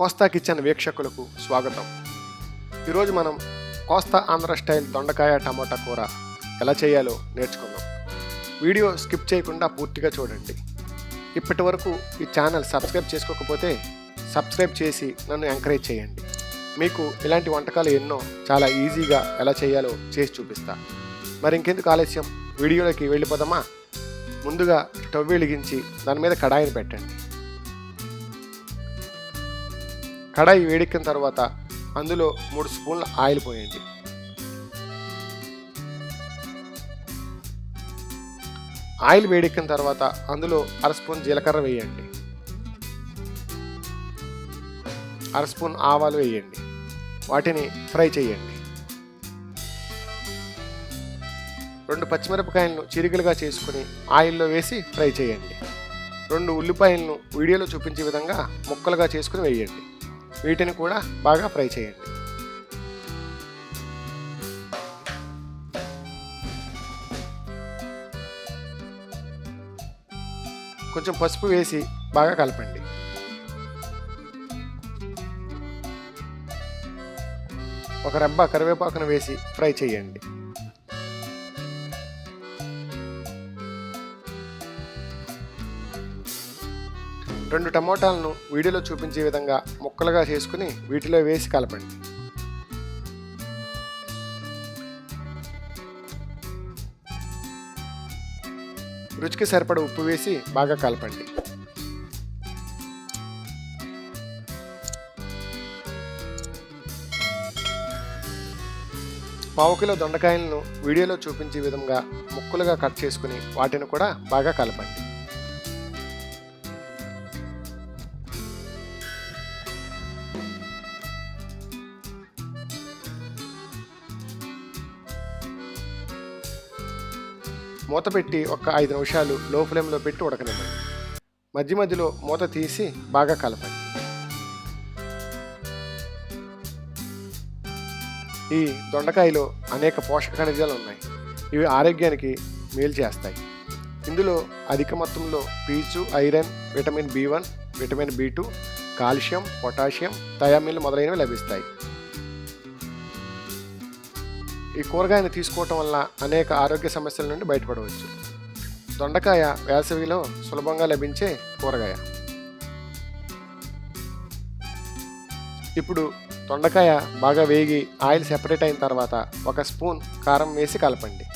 కోస్తా kitchen వీక్షకులకు స్వాగతం. ఈరోజు మనం కోస్తా ఆంధ్ర స్టైల్ దొండకాయ టమాటా కూర ఎలా చేయాలో నేర్చుకుందాం. వీడియో స్కిప్ చేయకుండా పూర్తిగా చూడండి. ఇప్పటి వరకు ఈ ఛానల్ సబ్స్క్రైబ్ చేసుకోకపోతే సబ్స్క్రైబ్ చేసి నన్ను ఎంకరేజ్ చేయండి. మీకు ఇలాంటి వంటకాలు ఎన్నో చాలా ఈజీగా ఎలా చేయాలో చేసి చూపిస్తా. మరి ఇంకెందుకు ఆలస్యం? వీడియోలోకి వెళ్ళిపోదామా? ముందుగా స్టవ్ వెలిగించి దాని మీద కడాయిని పెట్టండి. కడాయి వేడెక్కిన తర్వాత అందులో మూడు స్పూన్ల ఆయిల్ పోయండి. ఆయిల్ వేడెక్కిన తర్వాత అందులో అర స్పూన్ జీలకర్ర వేయండి. అర స్పూన్ ఆవాలు వేయండి. వాటిని ఫ్రై చేయండి. రెండు పచ్చిమిరపకాయలను చిరికలుగా చేసుకుని ఆయిల్లో వేసి ఫ్రై చేయండి. రెండు ఉల్లిపాయలను వీడియోలో చూపించే విధంగా ముక్కలుగా చేసుకుని వేయండి. వీటిని కూడా బాగా ఫ్రై చేయండి. కొంచెం పసుపు వేసి బాగా కలపండి. ఒక రెబ్బ కరివేపాకును వేసి ఫ్రై చేయండి. రెండు టమోటాలను వీడియోలో చూపించే విధంగా ముక్కలుగా చేసుకుని వీటిలో వేసి కలపండి. రుచికి సరిపడ ఉప్పు వేసి బాగా కలపండి. పావు కిలో దొండకాయలను వీడియోలో చూపించే విధంగా ముక్కలుగా కట్ చేసుకుని వాటిని కూడా బాగా కలపండి. మూత పెట్టి ఒక ఐదు నిమిషాలు లో ఫ్లేమ్లో పెట్టి ఉడకనివ్వండి. మధ్య మధ్యలో మూత తీసి బాగా కలపండి. ఈ దొండకాయలో అనేక పోషక ఖనిజాలు ఉన్నాయి. ఇవి ఆరోగ్యానికి మేలు చేస్తాయి. ఇందులో అధిక మొత్తంలో పీచు iron vitamin B one vitamin B two calcium potassium థయామిన్లు మొదలైనవి లభిస్తాయి. ఈ కూరగాయను తీసుకోవటం వల్ల అనేక ఆరోగ్య సమస్యల నుండి బయటపడవచ్చు. దొండకాయ వేసవిలో సులభంగా లభించే కూరగాయ. ఇప్పుడు దొండకాయ బాగా వేగి ఆయిల్ సెపరేట్ అయిన తర్వాత ఒక స్పూన్ కారం వేసి కలపండి.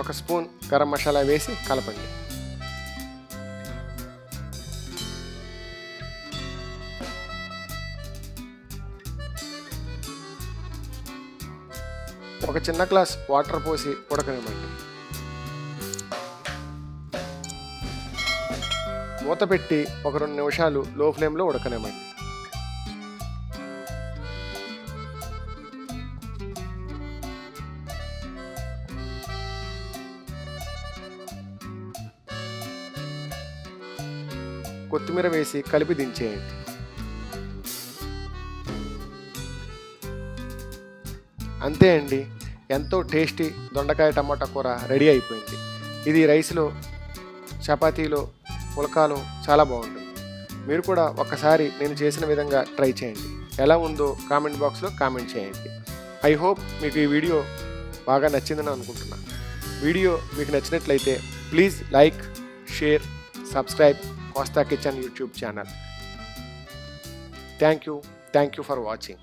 ఒక స్పూన్ గరం మసాలా వేసి కలపండి. ఒక చిన్న గ్లాస్ వాటర్ పోసి ఉడకనివ్వండి. మూత పెట్టి ఒక రెండు నిమిషాలు లో ఫ్లేమ్లో ఉడకనివ్వండి. కొత్తిమీర వేసి కలిపి దించేయండి. అంతే అండి. ఎంతో టేస్టీ దొండకాయ టమాటా కూర రెడీ అయిపోయింది. ఇది రైస్లో చపాతీలో పులకాలో చాలా బాగుంటుంది. మీరు కూడా ఒకసారి నేను చేసిన విధంగా ట్రై చేయండి. ఎలా ఉందో కామెంట్ బాక్స్లో కామెంట్ చేయండి. ఐ హోప్ మీకు ఈ వీడియో బాగా నచ్చిందని అనుకుంటున్నాను వీడియో మీకు నచ్చినట్లయితే please like share subscribe Kosta kitchen YouTube channel. Thank you. Thank you for watching.